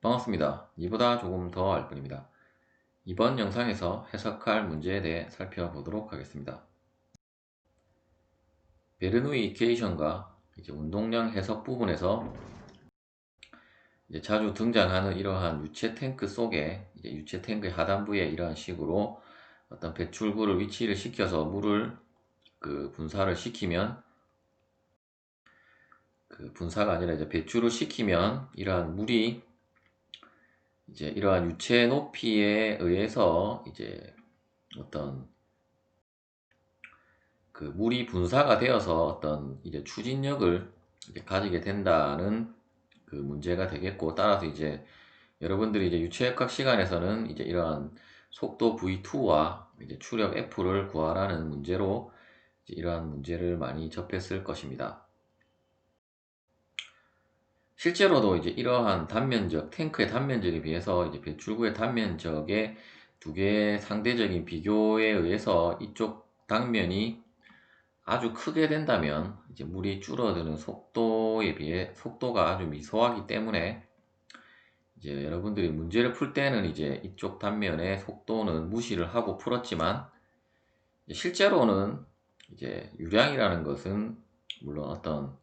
반갑습니다. 이보다 조금 더 알 뿐입니다. 이번 영상에서 해석할 문제에 대해 살펴보도록 하겠습니다. 베르누이 이케이션과 이제 운동량 해석 부분에서 이제 자주 등장하는 이러한 유체 탱크 속에 유체 탱크의 하단부에 이러한 식으로 어떤 배출구를 위치를 시켜서 물을 그 분사를 시키면 그 분사가 아니라 이제 배출을 시키면 이러한 물이 이제 이러한 유체 높이에 의해서 이제 어떤 그 물이 분사가 되어서 어떤 이제 추진력을 이제 가지게 된다는 그 문제가 되겠고 따라서 이제 여러분들이 이제 유체역학 시간에서는 이제 이러한 속도 V2와 이제 추력 F를 구하라는 문제로 이러한 문제를 많이 접했을 것입니다. 실제로도 이제 이러한 단면적, 탱크의 단면적에 비해서 이제 배출구의 단면적의 두 개의 상대적인 비교에 의해서 이쪽 당면이 아주 크게 된다면 이제 물이 줄어드는 속도에 비해 속도가 아주 미소하기 때문에 이제 여러분들이 문제를 풀 때는 이제 이쪽 단면의 속도는 무시를 하고 풀었지만 실제로는 이제 유량이라는 것은 물론 어떤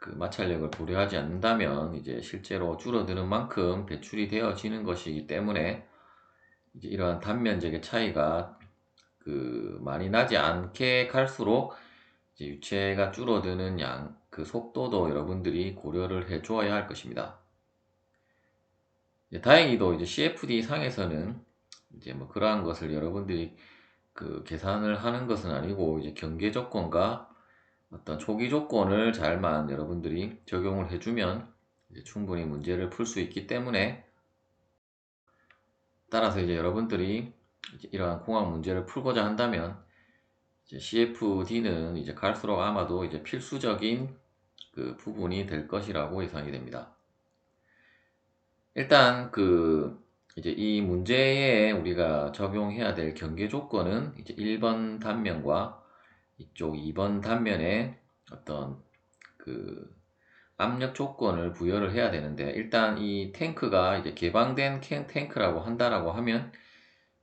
그 마찰력을 고려하지 않는다면 이제 실제로 줄어드는 만큼 배출이 되어지는 것이기 때문에 이제 이러한 단면적의 차이가 그 많이 나지 않게 갈수록 이제 유체가 줄어드는 양, 그 속도도 여러분들이 고려를 해 주어야 할 것입니다. 이제 다행히도 이제 CFD 상에서는 이제 뭐 그러한 것을 여러분들이 그 계산을 하는 것은 아니고 이제 경계 조건과 어떤 초기 조건을 잘만 여러분들이 적용을 해주면 충분히 문제를 풀 수 있기 때문에 따라서 이제 여러분들이 이제 이러한 공학 문제를 풀고자 한다면 이제 CFD는 이제 갈수록 아마도 이제 필수적인 그 부분이 될 것이라고 예상이 됩니다. 일단 그 이제 이 문제에 우리가 적용해야 될 경계 조건은 이제 1번 단면과 이쪽 2번 단면에 어떤 그 압력 조건을 부여를 해야 되는데 일단 이 탱크가 이제 개방된 탱크라고 한다라고 하면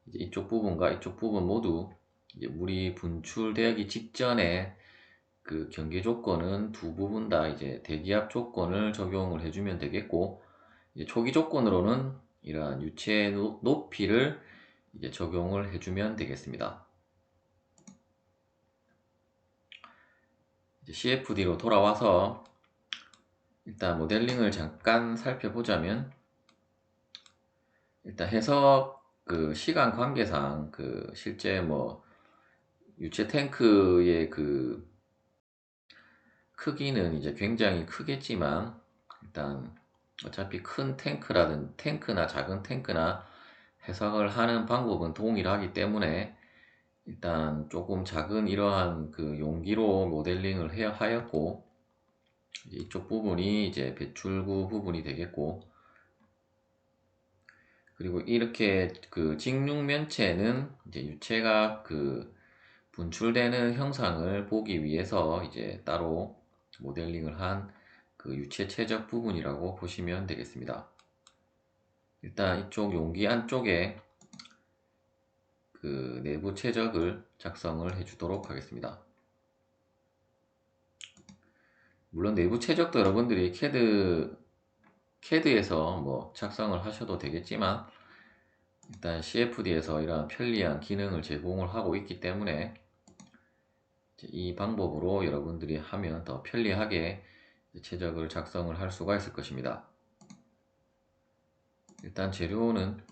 이제 이쪽 부분과 이쪽 부분 모두 물이 분출되기 직전에 그 경계 조건은 두 부분 다 이제 대기압 조건을 적용을 해주면 되겠고 초기 조건으로는 이러한 유체 높이를 이제 적용을 해주면 되겠습니다. CFD로 돌아와서 일단 모델링을 잠깐 살펴보자면 일단 해석 그 시간 관계상 그 실제 뭐 유체 탱크의 그 크기는 이제 굉장히 크겠지만 일단 어차피 큰 탱크라든 탱크나 작은 탱크나 해석을 하는 방법은 동일하기 때문에 일단 조금 작은 이러한 그 용기로 모델링을 해야 하였고 이쪽 부분이 이제 배출구 부분이 되겠고 그리고 이렇게 그 직육면체는 이제 유체가 그 분출되는 형상을 보기 위해서 이제 따로 모델링을 한 그 유체 최적 부분이라고 보시면 되겠습니다. 일단 이쪽 용기 안쪽에 그 내부 최적을 작성을 해주도록 하겠습니다. 물론 내부 최적도 여러분들이 캐드 캐드에서 뭐 작성을 하셔도 되겠지만 일단 CFD에서 이러한 편리한 기능을 제공을 하고 있기 때문에 이 방법으로 여러분들이 하면 더 편리하게 최적을 작성을 할 수가 있을 것입니다. 일단 재료는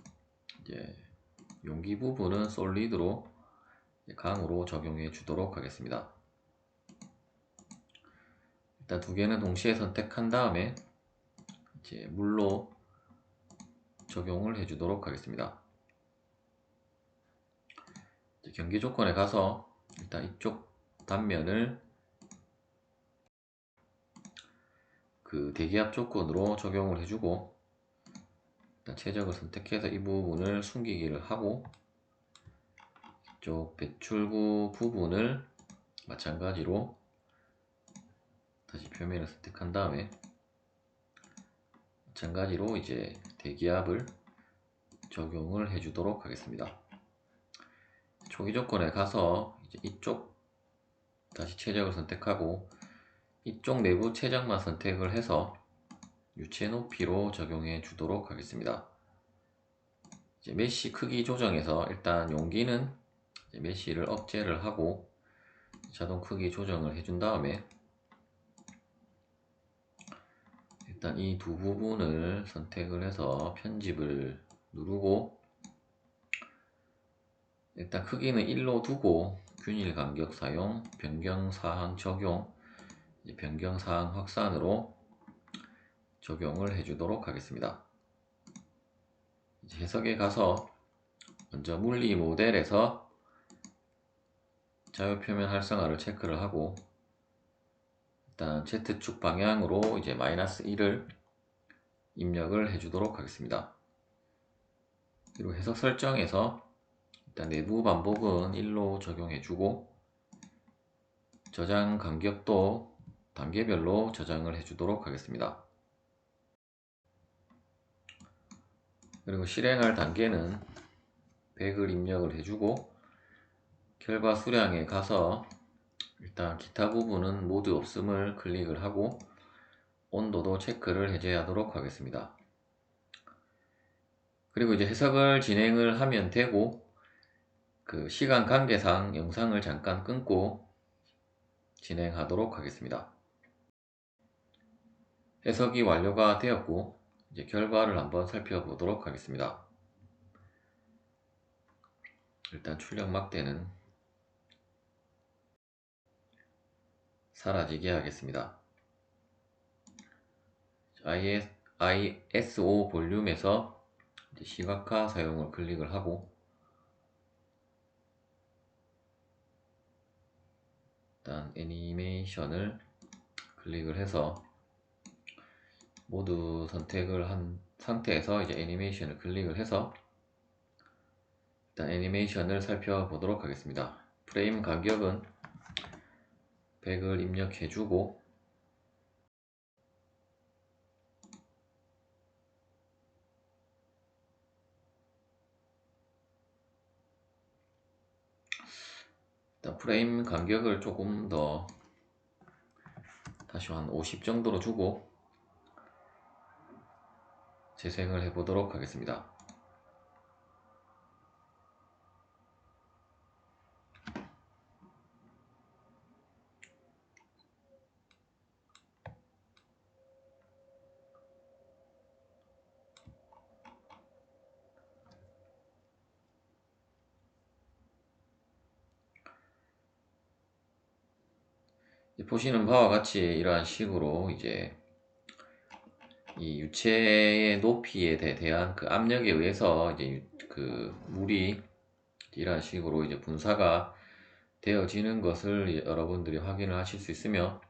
이제 용기 부분은 솔리드로 강으로 적용해 주도록 하겠습니다. 일단 두 개는 동시에 선택한 다음에 이제 물로 적용을 해 주도록 하겠습니다. 경계 조건에 가서 일단 이쪽 단면을 그 대기압 조건으로 적용을 해주고 최적을 선택해서 이 부분을 숨기기를 하고 이쪽 배출구 부분을 마찬가지로 다시 표면을 선택한 다음에 마찬가지로 이제 대기압을 적용을 해주도록 하겠습니다. 초기 조건에 가서 이제 이쪽 다시 최적을 선택하고 이쪽 내부 최적만 선택을 해서 유체 높이로 적용해 주도록 하겠습니다. 이제 메쉬 크기 조정에서 일단 용기는 메쉬를 억제를 하고 자동 크기 조정을 해준 다음에 일단 이 두 부분을 선택을 해서 편집을 누르고 일단 크기는 1로 두고 균일 간격 사용, 변경 사항 적용, 변경 사항 확산으로 적용을 해주도록 하겠습니다. 해석에 가서 먼저 물리 모델에서 자유표면 활성화를 체크를 하고 일단 Z축 방향으로 이제 마이너스 1을 입력을 해주도록 하겠습니다. 그리고 해석 설정에서 일단 내부 반복은 1로 적용해주고 저장 간격도 단계별로 저장을 해주도록 하겠습니다. 그리고 실행할 단계는 100을 입력을 해주고 결과 수량에 가서 일단 기타 부분은 모두 없음을 클릭을 하고 온도도 체크를 해제하도록 하겠습니다. 그리고 이제 해석을 진행을 하면 되고 그 시간 관계상 영상을 잠깐 끊고 진행하도록 하겠습니다. 해석이 완료가 되었고 이제 결과를 한번 살펴보도록 하겠습니다. 일단 출력 막대는 사라지게 하겠습니다. ISO 볼륨에서 시각화 사용을 클릭을 하고 일단 애니메이션을 클릭을 해서 모두 선택을 한 상태에서 이제 애니메이션을 클릭을 해서 일단 애니메이션을 살펴보도록 하겠습니다. 프레임 간격은 100을 입력해주고 일단 프레임 간격을 조금 더 다시 한 50 정도로 주고 재생을 해보도록 하겠습니다. 보시는 바와 같이 이러한 식으로 이제 이 유체의 높이에 대한 그 압력에 의해서 이제 그 물이 이러한 식으로 이제 분사가 되어지는 것을 여러분들이 확인을 하실 수 있으며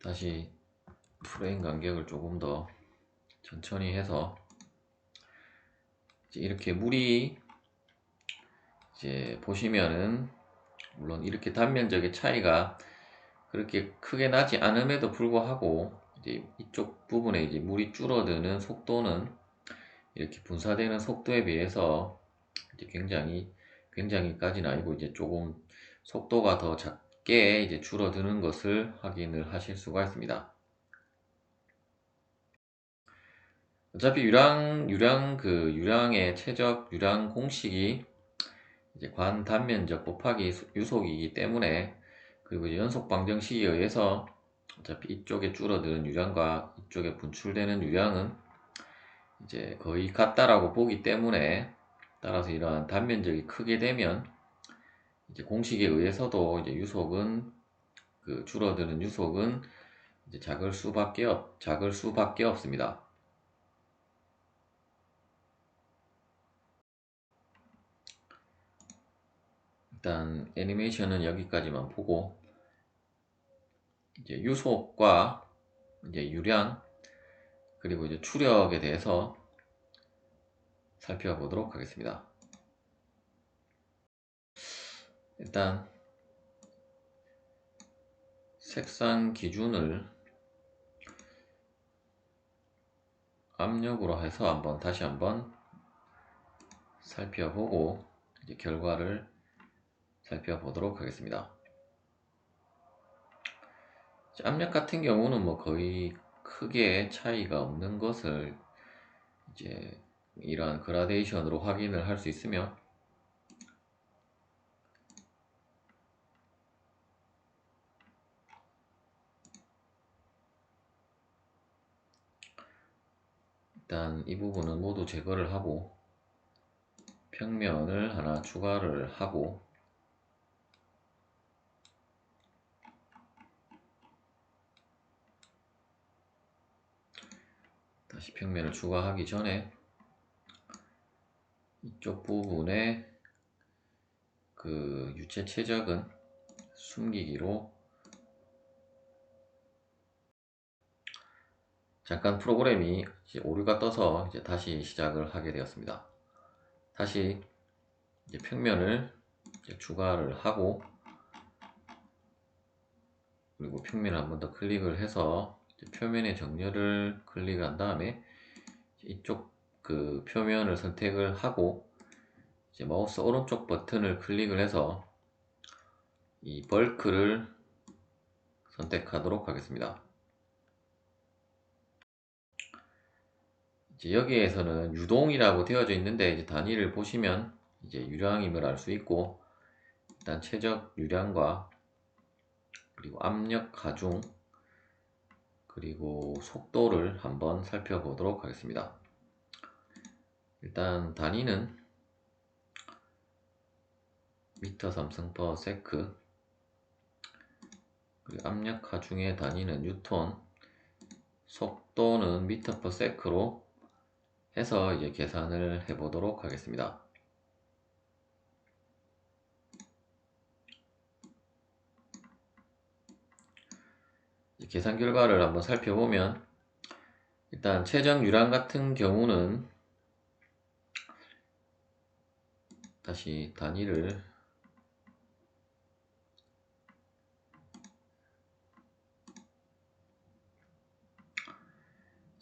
다시 프레임 간격을 조금 더 천천히 해서 이렇게 물이 이제 보시면은 물론 이렇게 단면적의 차이가 그렇게 크게 나지 않음에도 불구하고 이제 이쪽 부분에 이제 물이 줄어드는 속도는 이렇게 분사되는 속도에 비해서 이제 굉장히 굉장히까지는 아니고 이제 조금 속도가 더 작게 이제 줄어드는 것을 확인을 하실 수가 있습니다. 어차피 유량 유량 그 유량의 최적 유량 공식이 이제 관 단면적 곱하기 유속이기 때문에 그리고 연속 방정 시에 의해서 어차피 이쪽에 줄어드는 유량과 이쪽에 분출되는 유량은 이제 거의 같다라고 보기 때문에 따라서 이러한 단면적이 크게 되면 이제 공식에 의해서도 이제 유속은 그 줄어드는 유속은 이제 작을 수밖에 없 작을 수밖에 없습니다. 일단 애니메이션은 여기까지만 보고 이제 유속과 이제 유량 그리고 이제 추력에 대해서 살펴보도록 하겠습니다. 일단 색상 기준을 압력으로 해서 한번 다시 한번 살펴보고 이제 결과를 살펴보도록 하겠습니다. 압력 같은 경우는 뭐 거의 크게 차이가 없는 것을 이제 이러한 그라데이션으로 확인을 할 수 있으며 일단 이 부분은 모두 제거를 하고 평면을 하나 추가를 하고 다시 평면을 추가하기 전에 이쪽 부분에 그 유체 최적은 숨기기로 잠깐 프로그램이 오류가 떠서 이제 다시 시작을 하게 되었습니다. 다시 평면을 추가를 하고 그리고 평면을 한 번 더 클릭을 해서 표면의 정렬을 클릭한 다음에 이쪽 그 표면을 선택을 하고 이제 마우스 오른쪽 버튼을 클릭을 해서 이 벌크를 선택하도록 하겠습니다. 이제 여기에서는 유동이라고 되어져 있는데 이제 단위를 보시면 이제 유량임을 알 수 있고 일단 최적 유량과 그리고 압력 가중 그리고 속도를 한번 살펴보도록 하겠습니다. 일단 단위는 미터 삼성 퍼 세크 그리고 압력 가중의 단위는 뉴턴 속도는 미터 퍼 세크로 해서 이제 계산을 해 보도록 하겠습니다. 계산 결과를 한번 살펴보면 일단 최적 유량 같은 경우는 다시 단위를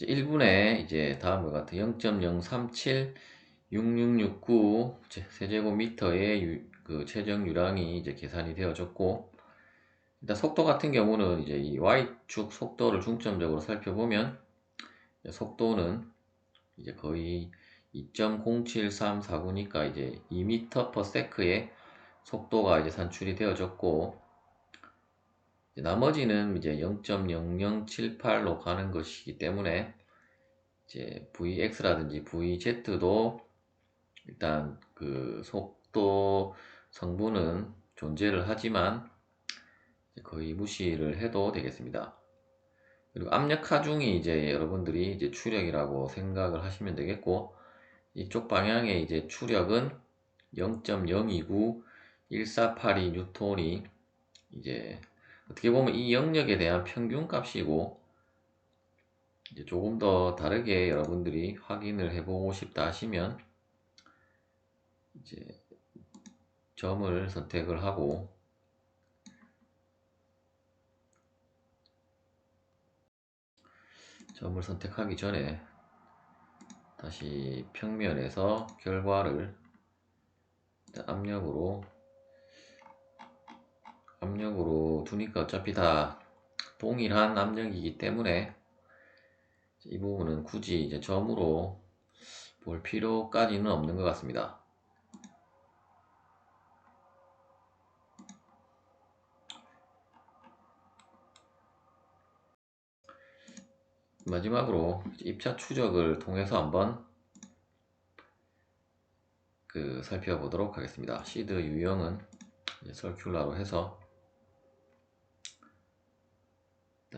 1분에 이제 다음과 같은 0.037 6669 세제곱미터의 그 최적 유량이 이제 계산이 되어졌고 일단 속도 같은 경우는 이제 이 Y축 속도를 중점적으로 살펴보면 속도는 이제 거의 2.07349니까 이제 2m/s의 속도가 이제 산출이 되어졌고 나머지는 이제 0.0078로 가는 것이기 때문에 이제 VX라든지 VZ도 일단 그 속도 성분은 존재를 하지만 거의 무시를 해도 되겠습니다. 그리고 압력 하중이 이제 여러분들이 이제 추력이라고 생각을 하시면 되겠고 이쪽 방향의 이제 추력은 0.029 1482 뉴턴이 이제 어떻게 보면 이 영역에 대한 평균 값이고 이제 조금 더 다르게 여러분들이 확인을 해보고 싶다 하시면 이제 점을 선택을 하고 점을 선택하기 전에 다시 평면에서 결과를 압력으로 압력으로 두니까 어차피 다 동일한 압력이기 때문에 이 부분은 굳이 이제 점으로 볼 필요까지는 없는 것 같습니다. 마지막으로 입차 추적을 통해서 한번 그 살펴보도록 하겠습니다. 시드 유형은 설큘라로 해서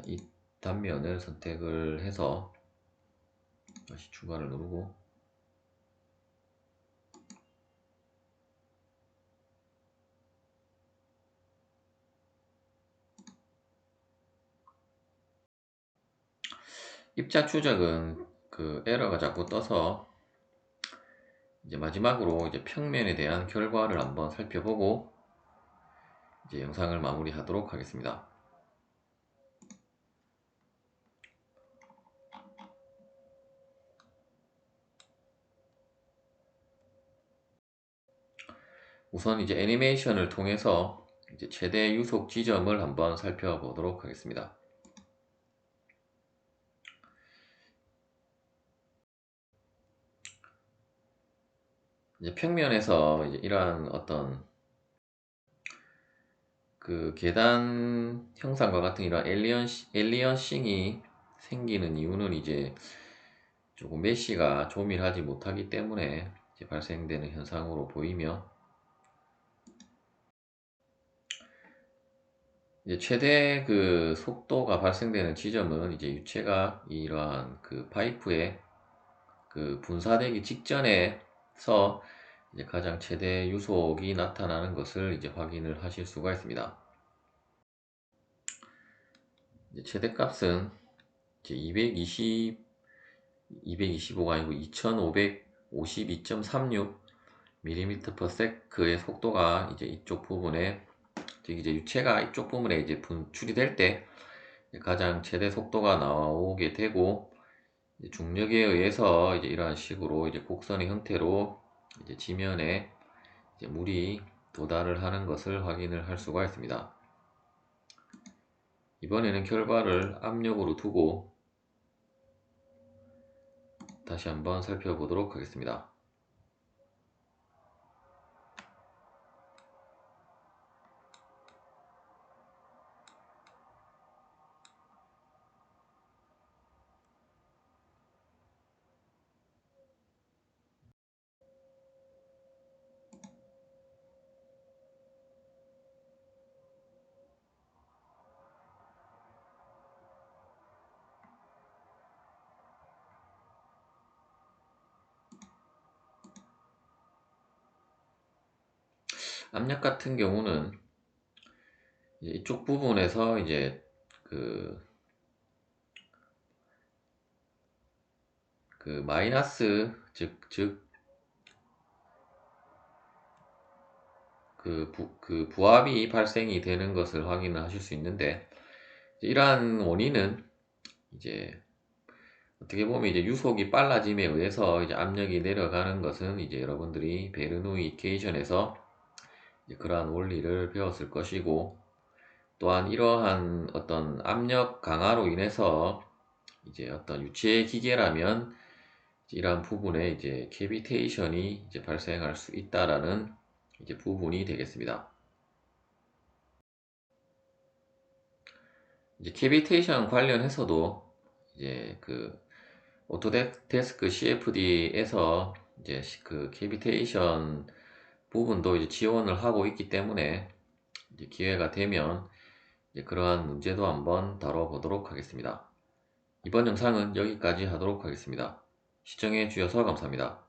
이 단면을 선택을 해서 다시 추가를 누르고 입자 추적은 그 에러가 자꾸 떠서 이제 마지막으로 이제 평면에 대한 결과를 한번 살펴보고 이제 영상을 마무리하도록 하겠습니다. 우선 이제 애니메이션을 통해서 이제 최대 유속 지점을 한번 살펴보도록 하겠습니다. 이제 평면에서 이제 이러한 어떤 그 계단 형상과 같은 이런 엘리언 엘리언싱이 생기는 이유는 이제 조금 메시가 조밀하지 못하기 때문에 발생되는 현상으로 보이며 이제 최대 그 속도가 발생되는 지점은 이제 유체가 이러한 그 파이프에 그 분사되기 직전에 서 이제 가장 최대 유속이 나타나는 것을 이제 확인을 하실 수가 있습니다. 최대값은 이제 220 225가 아니고 2552.36 mm/s의 속도가 이제 이쪽 부분에 즉 이제 유체가 이쪽 부분에 이제 분출이 될 때 가장 최대 속도가 나오게 되고 중력에 의해서 이제 이러한 식으로 이제 곡선의 형태로 이제 지면에 이제 물이 도달을 하는 것을 확인을 할 수가 있습니다. 이번에는 결과를 압력으로 두고 다시 한번 살펴보도록 하겠습니다. 압력 같은 경우는 이쪽 부분에서 이제 그, 그 마이너스 즉, 즉, 그, 부, 그 부합이 발생이 되는 것을 확인을 하실 수 있는데 이러한 원인은 이제 어떻게 보면 이제 유속이 빨라짐에 의해서 이제 압력이 내려가는 것은 이제 여러분들이 베르누이 이케이션에서 그러한 원리를 배웠을 것이고 또한 이러한 어떤 압력 강화로 인해서 이제 어떤 유체 기계라면 이러한 부분에 이제 캐비테이션이 이제 발생할 수 있다라는 이제 부분이 되겠습니다. 이제 캐비테이션 관련해서도 이제 그 오토데스크 CFD에서 이제 그 캐비테이션 부분도 이제 지원을 하고 있기 때문에 기회가 되면 그러한 문제도 한번 다뤄보도록 하겠습니다. 이번 영상은 여기까지 하도록 하겠습니다. 시청해 주셔서 감사합니다.